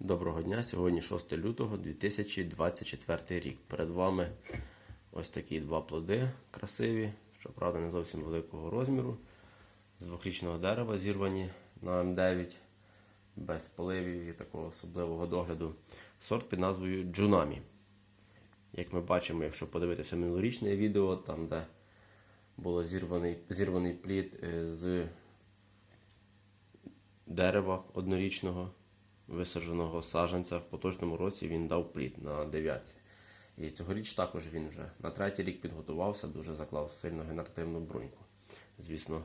Доброго дня, сьогодні 6 лютого 2024 рік. Перед вами ось такі два плоди красиві, щоправда, не зовсім великого розміру, з двохрічного дерева, зірвані на М9, без поливів і такого особливого догляду. Сорт під назвою Джунамі. Як ми бачимо, якщо подивитися минулорічне відео, там де було зірваний, зірваний плід е, з дерева однорічного, висадженого саджанця. В поточному році він дав плід на дев'ятці. І цьогоріч також він вже на третій рік підготувався, дуже заклав сильну генеративну бруньку. Звісно,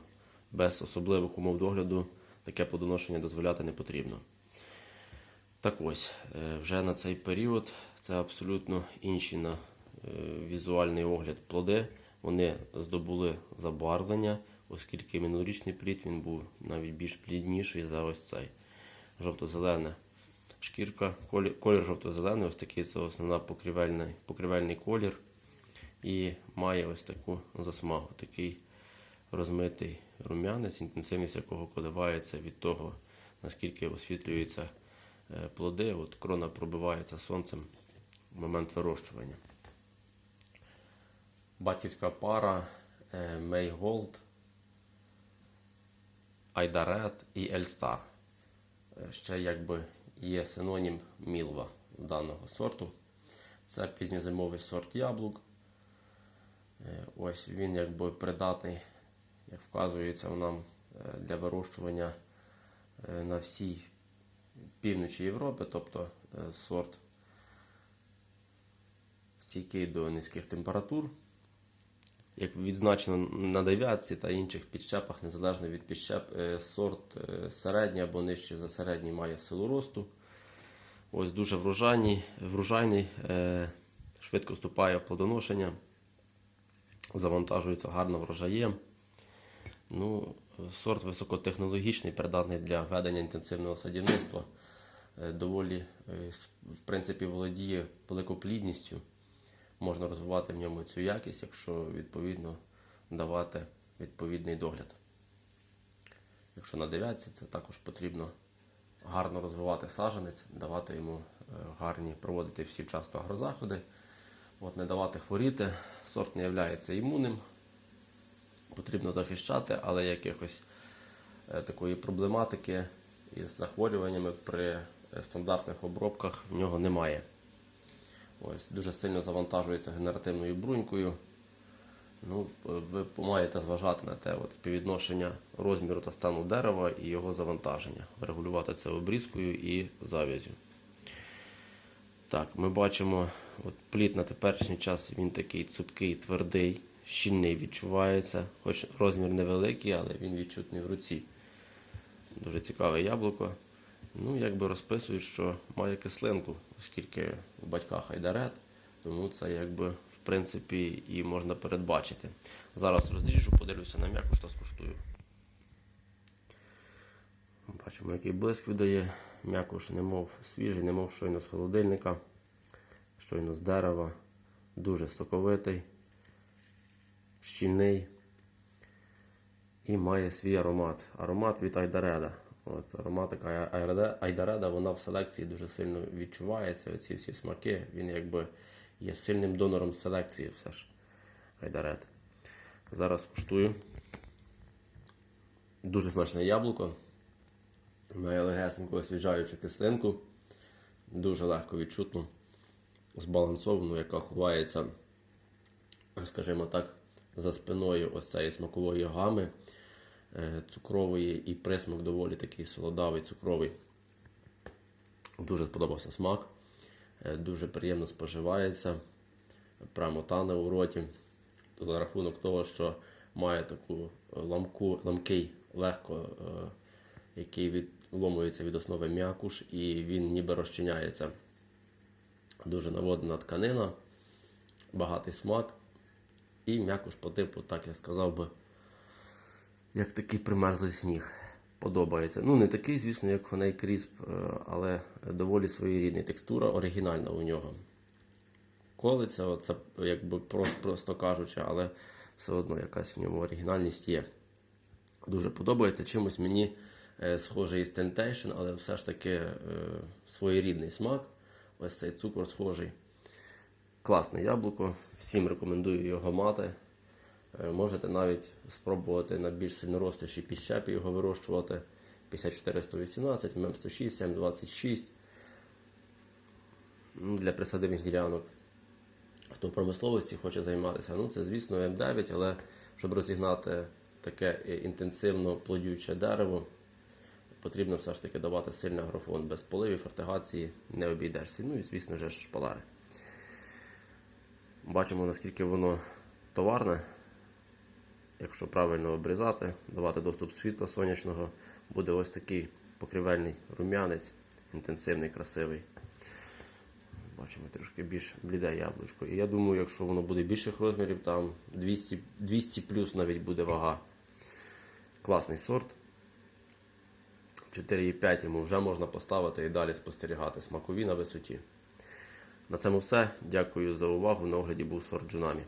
без особливих умов догляду таке плодоношення дозволяти не потрібно. Так ось, е, вже на цей період це абсолютно інші на е, візуальний огляд плоди. Вони здобули забарвлення, оскільки минулорічний плід він був навіть більш плідніший за ось цей. Жовто-зелена шкірка, колір, колір жовто-зелений, ось такий це основна покрівельний, покрівельний колір. І має ось таку засмагу, такий розмитий рум'янець, інтенсивність якого коливається від того, наскільки освітлюються е, плоди. От крона пробивається сонцем в момент вирощування. Батьківська пара е, May Айдарет і Ельстар. Е, Ще якби є синонім мілва даного сорту. Це пізньозимовий сорт яблук. Е, Ось він якби придатний, як вказується нам е, для вирощування на всій півночі Європи, тобто сорт стійкий до низьких температур. Як відзначено на дев'ятці та інших підщепах, незалежно від підщеп, е, сорт е, середній або нижче за середній має силу росту. Ось дуже врожайний, врожайний е, швидко вступає в плодоношення, завантажується гарно врожаєм. Ну, сорт високотехнологічний, придатний для ведення інтенсивного садівництва. Доволі, в принципі, володіє великоплідністю. Можна розвивати в ньому цю якість, якщо відповідно давати відповідний догляд. Якщо на дев'ятці, це також потрібно гарно розвивати саджанець, давати йому е, гарні, проводити всі вчасно агрозаходи, от, не давати хворіти. Сорт не є імунним, потрібно захищати, але якихось е, такої проблематики із захворюваннями при е, стандартних обробках в нього немає. Ось, дуже сильно завантажується генеративною брунькою. Ну, ви маєте зважати на те от, співвідношення розміру та стану дерева і його завантаження. Регулювати це обрізкою і зав'язю. Так, ми бачимо, от плід на теперішній час він такий цупкий, твердий, щільний відчувається, хоч розмір невеликий, але він відчутний в руці. Дуже цікаве яблуко. Ну, якби розписують, що має кислинку, оскільки у батьках айдарет, тому це якби в принципі і можна передбачити. Зараз розріжу, подивлюся на м'якуш та скуштую. Бачимо, який блиск видає. М'якуш немов свіжий, немов щойно з холодильника, щойно з дерева, дуже соковитий, щільний і має свій аромат. Аромат від Айдареда. От, ароматика Айдареда- вона в селекції дуже сильно відчувається. Оці всі смаки. Він якби є сильним донором селекції все ж. Айдаред. Зараз куштую. Дуже смачне яблуко. Має легесеньку освіжаючу кислинку. Дуже легко відчутно, збалансовану, яка ховається, скажімо так, за спиною ось цієї смакової гами цукрової і присмак доволі такий солодавий, цукровий. Дуже сподобався смак, е, дуже приємно споживається, прямо тане у роті. За рахунок того, що має таку ламку, ламкий, легко, е, який відломується від основи м'якуш, і він ніби розчиняється. Дуже наводна тканина, багатий смак. І м'якуш по типу, так я сказав би, як такий примерзлий сніг. Подобається. Ну, не такий, звісно, як Honey Crisp, е, але доволі своєрідний. Текстура оригінальна у нього. Колиться, це якби просто, просто кажучи, але все одно якась в ньому оригінальність є. Дуже подобається. Чимось мені е, схожий із Temptation, але все ж таки е, своєрідний смак. Ось цей цукор схожий. Класне яблуко. Всім рекомендую його мати. Е, Можете навіть спробувати на більш сильноростущій піщепі його вирощувати. 5418, ММ 106, 726 ну, для присадибних ділянок. Хто в промисловості хоче займатися, ну це, звісно, М9, але щоб розігнати таке е, інтенсивно плодюче дерево, потрібно все ж таки давати сильний агрофон. Без поливів, фертигації не обійдешся. Ну і, звісно ж, шпалари. Бачимо, наскільки воно товарне. Якщо правильно обрізати, давати доступ світла сонячного, буде ось такий покривельний рум'янець, інтенсивний, красивий. Бачимо трошки більш бліде яблучко. І я думаю, якщо воно буде більших розмірів, там 200, 200 плюс навіть буде вага. Класний сорт. 4,5 йому вже можна поставити і далі спостерігати смакові на висоті. На цьому все. Дякую за увагу. На огляді був сорт Джунамі.